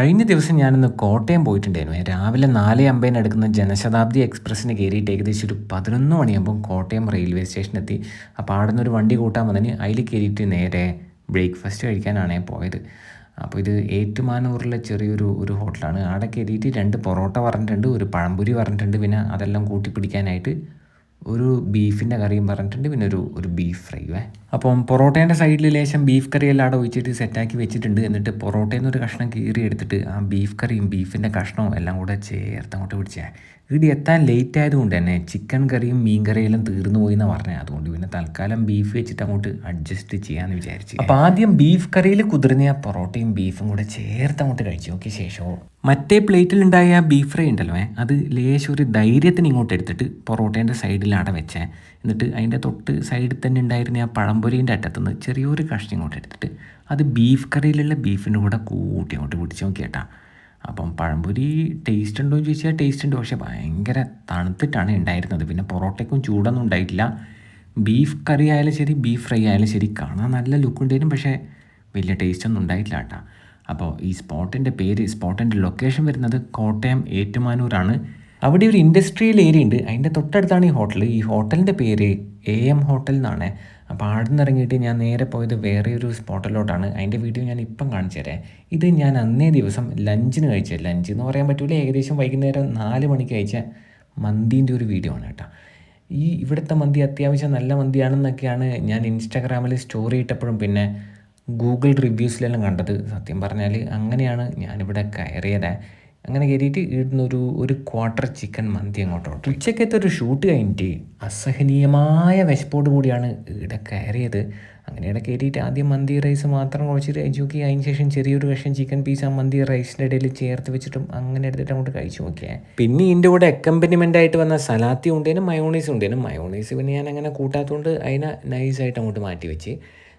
കഴിഞ്ഞ ദിവസം ഞാനിന്ന് കോട്ടയം പോയിട്ടുണ്ടായിരുന്നു. രാവിലെ നാല് അമ്പതിന് എടുക്കുന്ന ജനശതാബ്ദി എക്സ്പ്രസ്സിന് കയറിയിട്ട് ഏകദേശം ഒരു പതിനൊന്ന് മണിയാകുമ്പോൾ കോട്ടയം റെയിൽവേ സ്റ്റേഷനെത്തി. അപ്പോൾ അവിടെ നിന്ന് ഒരു വണ്ടി കൂട്ടാൻ വന്നതിന് അതിൽ കയറിയിട്ട് നേരെ ബ്രേക്ക്ഫാസ്റ്റ് കഴിക്കാനാണ് പോയത്. അപ്പോൾ ഇത് ഏറ്റുമാനൂറിലെ ചെറിയൊരു ഒരു ഹോട്ടലാണ്. അവിടെ കയറിയിട്ട് രണ്ട് പൊറോട്ട പറഞ്ഞിട്ടുണ്ട് ഒരു പഴംപുരി പറഞ്ഞിട്ടുണ്ട് പിന്നെ അതെല്ലാം കൂട്ടി പിടിക്കാനായിട്ട് ഒരു ബീഫിന്റെ കറിയും പറഞ്ഞിട്ടുണ്ട് പിന്നെ ഒരു ഒരു ബീഫ് ഫ്രൈവേ അപ്പം പൊറോട്ടേന്റെ സൈഡിൽ ലേശം ബീഫ് കറി എല്ലാം അവിടെ ഒഴിച്ചിട്ട് സെറ്റാക്കി വെച്ചിട്ടുണ്ട്. എന്നിട്ട് പൊറോട്ടയിൽ നിന്ന് ഒരു കഷ്ണം കീറി എടുത്തിട്ട് ആ ബീഫ് കറിയും ബീഫിന്റെ കഷ്ണവും എല്ലാം കൂടെ ചേർത്ത് അങ്ങോട്ട് പിടിച്ചേ. ഇവിടെ എത്താൻ ലേറ്റ് ആയതുകൊണ്ട് തന്നെ ചിക്കൻ കറിയും മീൻ കറിയെല്ലാം തീർന്നു പോയി എന്ന് പറഞ്ഞത് അതുകൊണ്ട് പിന്നെ തൽക്കാലം ബീഫ് വെച്ചിട്ട് അങ്ങോട്ട് അഡ്ജസ്റ്റ് ചെയ്യാമെന്ന് വിചാരിച്ചു. അപ്പോൾ ആദ്യം ബീഫ് കറിയിൽ കുതിർന്ന പൊറോട്ടയും ബീഫും കൂടെ ചേർത്ത് അങ്ങോട്ട് കഴിച്ചു നോക്കിയ ശേഷമോ മറ്റേ പ്ലേറ്റിലുണ്ടായ ബീഫ് ഫ്രൈ ഉണ്ടല്ലോ അത് ലേശം ഒരു ധൈര്യത്തിന് ഇങ്ങോട്ട് എടുത്തിട്ട് പൊറോട്ടേന്റെ സൈഡിൽ വെച്ചേ. എന്നിട്ട് അതിന്റെ തൊട്ട് സൈഡിൽ തന്നെ ഉണ്ടായിരുന്ന ആ പഴംപൊരീന്റെ അറ്റത്തുനിന്ന് ചെറിയൊരു കഷ്ണം ഇങ്ങോട്ട് എടുത്തിട്ട് അത് ബീഫ് കറിയിലുള്ള ബീഫിന്റെ കൂടെ കൂട്ടി അങ്ങോട്ട് പിടിച്ച് നോക്കിയേട്ടാ. അപ്പം പഴംപൊരി ടേസ്റ്റ് ഉണ്ടോ എന്ന് ചോദിച്ചാൽ ടേസ്റ്റ് ഉണ്ട്. പക്ഷേ ഭയങ്കര തണുത്തിട്ടാണ് ഉണ്ടായിരുന്നത് പിന്നെ പൊറോട്ടയ്ക്കും ചൂടൊന്നും ഉണ്ടായിട്ടില്ല. ബീഫ് കറി ആയാലും ശരി ബീഫ് ഫ്രൈ ആയാലും ശരി കാണാൻ നല്ല ലുക്ക് ഉണ്ടായിരുന്നു. പക്ഷേ വലിയ ടേസ്റ്റ് ഒന്നും ഉണ്ടായിട്ടില്ല കേട്ടോ. അപ്പോൾ ഈ സ്പോട്ടിന്റെ പേര് സ്പോട്ടിന്റെ ലൊക്കേഷൻ വരുന്നത് കോട്ടയം ഏറ്റുമാനൂരാണ്. അവിടെ ഒരു ഇൻഡസ്ട്രിയൽ ഏരിയ ഉണ്ട്. അതിന്റെ തൊട്ടടുത്താണ് ഈ ഹോട്ടൽ ഈ ഹോട്ടലിന്റെ പേര് എ എം ഹോട്ടൽ എന്നാണ്. അപ്പോൾ അവിടെ നിന്ന് ഇറങ്ങിയിട്ട് ഞാൻ നേരെ പോയത് വേറെ ഒരു സ്പോട്ടിലോട്ടാണ്. അതിന്റെ വീഡിയോ ഞാൻ ഇപ്പം കാണിച്ചു തരാം. ഇത് ഞാൻ അന്നേ ദിവസം ലഞ്ചിന് കഴിച്ച. ലഞ്ച് എന്ന് പറയാൻ പറ്റില്ല ഏകദേശം വൈകുന്നേരം നാല് മണിക്ക് കഴിച്ച മന്തീന്റെ ഒരു വീഡിയോ ആണ് കേട്ടോ. ഈ ഇവിടുത്തെ മന്തി അത്യാവശ്യം നല്ല മന്തിയാണെന്നൊക്കെയാണ് ഞാൻ ഇൻസ്റ്റാഗ്രാമിൽ സ്റ്റോറി ഇട്ടപ്പോഴും പിന്നെ ഗൂഗിൾ റിവ്യൂസിലെല്ലാം കണ്ടത്. സത്യം പറഞ്ഞാൽ അങ്ങനെയാണ് ഞാനിവിടെ കയറിയത്. അങ്ങനെ കയറിയിട്ട് ഇവിടുന്ന് ഒരു ഒരു ക്വാർട്ടർ ചിക്കൻ മന്തി അങ്ങോട്ട് ഓർഡർ ഉച്ചക്കത്തെ ഒരു ഷൂട്ട് കഴിഞ്ഞിട്ട് അസഹനീയമായ വിശപ്പോട് കൂടിയാണ് ഇവിടെ കയറിയത്. അങ്ങനെ ഇവിടെ കയറിയിട്ട് ആദ്യം മന്തി റൈസ് മാത്രം കുഴച്ചിട്ട് കഴിച്ചു നോക്കി. അതിന് ശേഷം ചെറിയൊരു കഷ്ണം ചിക്കൻ പീസ് ആ മന്തി റൈസിന്റെ ഇടയിൽ ചേർത്ത് വെച്ചിട്ടും അങ്ങനെ എടുത്തിട്ട് അങ്ങോട്ട് കഴിച്ചു നോക്കിയേ പിന്നെ ഇതിന്റെ കൂടെ അക്കമ്പനിമെന്റ് ആയിട്ട് വന്ന സലാത്തി ഉണ്ടേനും മയോണൈസ് ഉണ്ടേനും. മയോണൈസ് പിന്നെ ഞാൻ അങ്ങനെ കൂട്ടാത്തതുകൊണ്ട് അതിനെ നൈസായിട്ട് അങ്ങോട്ട് മാറ്റി വെച്ച്.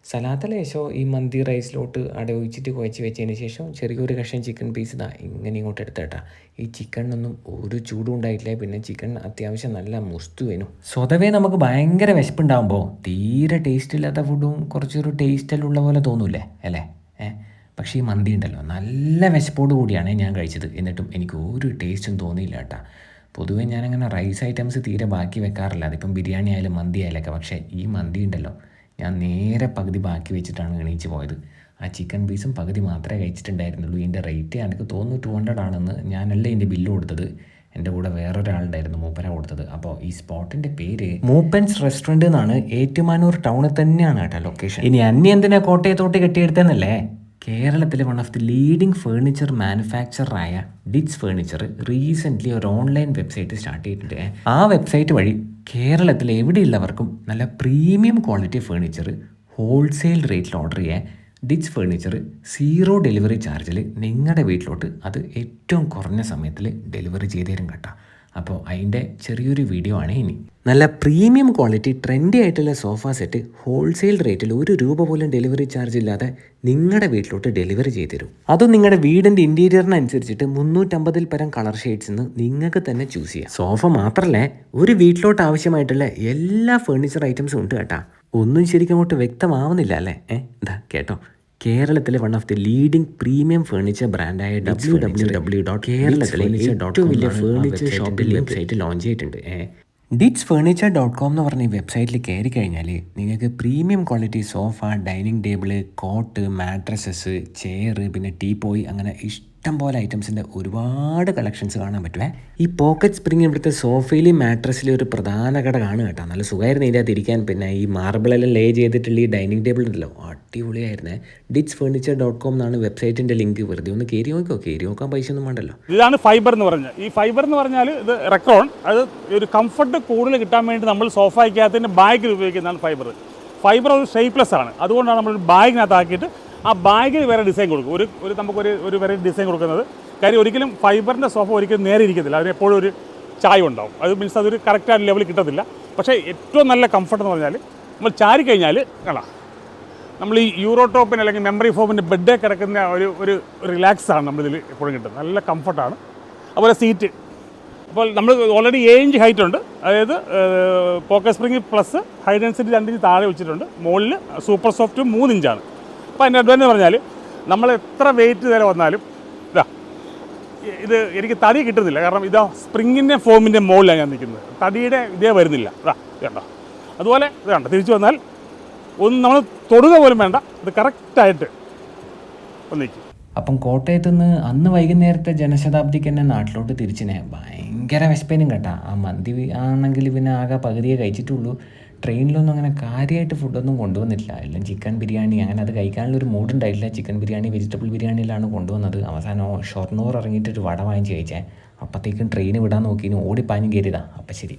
സലാത്ത ലേശോ ഈ മന്തി റൈസിലോട്ട് അടവൊഴിച്ചിട്ട് കുഴച്ച് വെച്ചതിന് ശേഷം ചെറിയൊരു കഷ്ണം ചിക്കൻ പീസ് ഇതാ ഇങ്ങനെ ഇങ്ങോട്ട് എടുത്തേട്ടാ. ഈ ചിക്കണിനൊന്നും ഒരു ചൂടും ഉണ്ടായിട്ടില്ല പിന്നെ ചിക്കൻ അത്യാവശ്യം നല്ല മുസ്തു വേനു. സ്വതവേ നമുക്ക് ഭയങ്കര വിശപ്പുണ്ടാകുമ്പോൾ തീരെ ടേസ്റ്റ് ഇല്ലാത്ത ഫുഡും കുറച്ചൊരു ടേസ്റ്റെല്ലാം ഉള്ള പോലെ തോന്നൂലേ അല്ലേ? ഏഹ് പക്ഷേ ഈ മന്തി ഉണ്ടല്ലോ നല്ല വിശപ്പോട് കൂടിയാണ് ഞാൻ കഴിച്ചത്. എന്നിട്ടും എനിക്ക് ഒരു ടേസ്റ്റും തോന്നിയില്ല കേട്ടാ. പൊതുവേ ഞാനങ്ങനെ റൈസ് ഐറ്റംസ് തീരെ ബാക്കി വെക്കാറില്ല. അതിപ്പം ബിരിയാണി ആയാലും മന്തി ആയാലൊക്കെ. പക്ഷേ ഈ മന്തി ഉണ്ടല്ലോ ഞാൻ നേരെ പകുതി ബാക്കി വെച്ചിട്ടാണ് എണീച്ച് പോയത്. ആ ചിക്കൻ പീസും പകുതി മാത്രമേ കഴിച്ചിട്ടുണ്ടായിരുന്നുള്ളൂ. ഇതിന്റെ റേറ്റ് എനിക്ക് തോന്നുന്നു ടു ഹൺഡ്രഡ് ആണെന്ന് ഞാനല്ല ഇതിന്റെ ബില്ല് കൊടുത്തത്. എന്റെ കൂടെ വേറൊരാളുണ്ടായിരുന്നു മൂപ്പര കൊടുത്തത്. അപ്പോൾ ഈ സ്പോട്ടിന്റെ പേര് മൂപ്പൻസ് റെസ്റ്റോറന്റ് എന്നാണ് ഏറ്റുമാനൂർ ടൗണിൽ തന്നെയാണ് കേട്ടോ ലൊക്കേഷൻ. ഇനി അന്യ എന്തിനാ കോട്ടയത്തോട്ട് കെട്ടിയെടുത്തെന്നല്ലേ കേരളത്തിലെ one of the leading furniture മാനുഫാക്ചറായ ഡിറ്റ്സ് ഫേർണിച്ചർ റീസെന്റ്ലി ഒരു ഓൺലൈൻ വെബ്സൈറ്റ് സ്റ്റാർട്ട് ചെയ്തിട്ടുണ്ട്. ആ വെബ്സൈറ്റ് വഴി കേരളത്തിൽ എവിടെയുള്ളവർക്കും നല്ല പ്രീമിയം ക്വാളിറ്റി ഫേർണിച്ചർ ഹോൾസെയിൽ റേറ്റിൽ ഓർഡർ ചെയ്യാൻ ഡിച്ച് ഫേർണിച്ചർ സീറോ ഡെലിവറി ചാർജിൽ നിങ്ങളുടെ വീട്ടിലോട്ട് അത് ഏറ്റവും കുറഞ്ഞ സമയത്തിൽ ഡെലിവറി ചെയ്തു തരും കേട്ടോ. അപ്പോൾ അതിന്റെ ചെറിയൊരു വീഡിയോ ആണ് ഇനി. നല്ല പ്രീമിയം ക്വാളിറ്റി ട്രെൻഡി ആയിട്ടുള്ള സോഫ സെറ്റ് ഹോൾസെയിൽ റേറ്റിൽ ഒരു രൂപ പോലും ഡെലിവറി ചാർജ് ഇല്ലാതെ നിങ്ങളുടെ വീട്ടിലോട്ട് ഡെലിവറി ചെയ്തു തരും. അതും നിങ്ങളുടെ വീടിന്റെ ഇന്റീരിയറിനനുസരിച്ചിട്ട് മുന്നൂറ്റമ്പതിൽ പരം കളർ ഷെയ്ഡ്സ് നിന്ന് നിങ്ങൾക്ക് തന്നെ ചൂസ് ചെയ്യാം. സോഫ മാത്രമല്ല ഒരു വീട്ടിലോട്ട് ആവശ്യമായിട്ടുള്ള എല്ലാ ഫേർണിച്ചർ ഐറ്റംസും ഉണ്ട് കേട്ടാ. ഒന്നും ശരിക്കും അങ്ങോട്ട് വ്യക്തമാവുന്നില്ല അല്ലേ? ഏ ഇതാ കേട്ടോ. കേരളത്തിലെ one of the leading premium furniture ബ്രാൻഡായ W W W dot കേരളത്തിലെ ഏറ്റവും വലിയ ഫേർണിച്ചർ ഷോപ്പിൽ വെബ്സൈറ്റ് ലോഞ്ച് ചെയ്തിട്ടുണ്ട്. ഡിറ്റ്സ് ഫേർണിച്ചർ ഡോട്ട് കോം എന്ന് പറഞ്ഞ വെബ്സൈറ്റിൽ കയറി കഴിഞ്ഞാൽ നിങ്ങൾക്ക് premium quality sofa dining table cot mattresses chair പിന്നെ ടീ പോയി അങ്ങനെ ഇഷ്ടം പോലെ ഐറ്റംസിന്റെ ഒരുപാട് കളക്ഷൻസ് കാണാൻ പറ്റുമേ ഈ പോക്കറ്റ് സ്പ്രിങ് ഇവിടുത്തെ സോഫയിലും മാട്രസിലും ഒരു പ്രധാന ഘടകമാണ് കേട്ടോ. നല്ല സുഖമായിരുന്നു ഇതിന്റെ അകത്ത് ഇരിക്കാൻ. പിന്നെ ഈ മാർബിളെല്ലാം ലേ ചെയ്തിട്ടുള്ള ഈ ഡൈനിങ് ടേബിൾ ഉണ്ടല്ലോ. അടിപൊളിയായിരുന്നേ. ഡിറ്റ്സ് ഫേർണിച്ചർ ഡോട്ട് കോം എന്നാണ് വെബ്സൈറ്റിന്റെ ലിങ്ക് വെറുതെ ഒന്ന് കയറി നോക്കോ കയറി നോക്കാൻ പൈസ ഒന്നും വേണ്ടല്ലോ. ഇതാണ് ഫൈബർ എന്ന് പറഞ്ഞാൽ ഈ ഫൈബർ എന്ന് പറഞ്ഞാൽ ഇത് റെക്രോൺ അത് ഒരു കംഫർട്ട് കൂടുതൽ കിട്ടാൻ വേണ്ടി നമ്മൾ സോഫയ്ക്കകത്തിന്റെ ബാഗിൽ ഉപയോഗിക്കുന്നതാണ് ഫൈബർ ഫൈബർ ഒരു ഷേപ്പ്ലെസ് ആണ്. അതുകൊണ്ടാണ് നമ്മൾ ഒരു ബാഗിനകത്ത് ആക്കിയിട്ട് ആ ബാഗിൽ വേറെ ഡിസൈൻ കൊടുക്കും. ഒരു ഒരു നമുക്കൊരു ഒരു വേറെ ഡിസൈൻ കൊടുക്കുന്നത്. കാര്യം ഒരിക്കലും ഫൈബറിന്റെ സോഫ ഒരിക്കലും നേരെ ഇരിക്കത്തില്ല. അതിന് എപ്പോഴും ഒരു ചായ ഉണ്ടാവും. അത് മീൻസ് അതൊരു കറക്റ്റായ ലെവലിൽ കിട്ടത്തില്ല. പക്ഷേ ഏറ്റവും നല്ല കംഫർട്ട് എന്ന് പറഞ്ഞാൽ നമ്മൾ ചാരി കഴിഞ്ഞാൽ കാണാം. നമ്മൾ ഈ യൂറോടോപ്പിന് അല്ലെങ്കിൽ മെമ്മറി ഫോമിന്റെ ബെഡേ കിടക്കുന്ന ഒരു ഒരു റിലാക്സ് ആണ് നമ്മളിതിൽ എപ്പോഴും കിട്ടുന്നത്. നല്ല കംഫർട്ടാണ് അതുപോലെ സീറ്റ് അപ്പോൾ നമ്മൾ ഓൾറെഡി ഏഴ് ഹൈറ്റ് ഉണ്ട്. അതായത് pocket spring plus high density രണ്ട് ഇഞ്ച് താഴെ വെച്ചിട്ടുണ്ട്. മുകളിൽ സൂപ്പർ സോഫ്റ്റ് മൂന്ന് ഇഞ്ചാണ് അപ്പോൾ അതിന്റെ അഡ്വാന്റേജ് പറഞ്ഞാൽ നമ്മൾ എത്ര വെയിറ്റ് വരെ വന്നാലും ഇതാ ഇത് എനിക്ക് തടി കിട്ടുന്നില്ല. കാരണം ഇതാ സ്പ്രിങ്ങിന്റെ ഫോമിന്റെ മുകളിലാണ് ഞാൻ നിൽക്കുന്നത്. തടിയുടെ ഇതേ വരുന്നില്ല. ഇതാ ഇതുണ്ടോ അതുപോലെ ഇത് കണ്ടോ? തിരിച്ചു വന്നാൽ ഒന്ന് നമ്മൾ തൊടുക പോലും വേണ്ട. ഇത് കറക്റ്റായിട്ട് ഒന്ന് നിൽക്കും അപ്പം കോട്ടയത്ത് നിന്ന് അന്ന് വൈകുന്നേരത്തെ ജനശതാബ്ദിക്ക് തന്നെ നാട്ടിലോട്ട് തിരിച്ചിനെ ഭയങ്കര വിശപ്പേനും കേട്ടാ. ആ മന്തി ആണെങ്കിൽ പിന്നെ ആകെ പകുതിയെ കഴിച്ചിട്ടുള്ളൂ. ട്രെയിനിലൊന്നും അങ്ങനെ കാര്യമായിട്ട് ഫുഡൊന്നും കൊണ്ടുവന്നില്ല. എല്ലാം ചിക്കൻ ബിരിയാണി അങ്ങനെ അത് കഴിക്കാനുള്ളൊരു മൂഡ് ഉണ്ടായിട്ടില്ല. ചിക്കൻ ബിരിയാണി വെജിറ്റബിൾ ബിരിയാണിയിലാണ് കൊണ്ടുവന്നത്. അവസാനം ഷൊർണൂർ ഇറങ്ങിയിട്ട് ഒരു വട വാങ്ങിച്ച് കഴിച്ചേ. അപ്പോഴത്തേക്കും ട്രെയിൻ വിടാൻ നോക്കി ഓടിപ്പാഞ്ഞ് കയറിയതാണ് അപ്പം ശരി.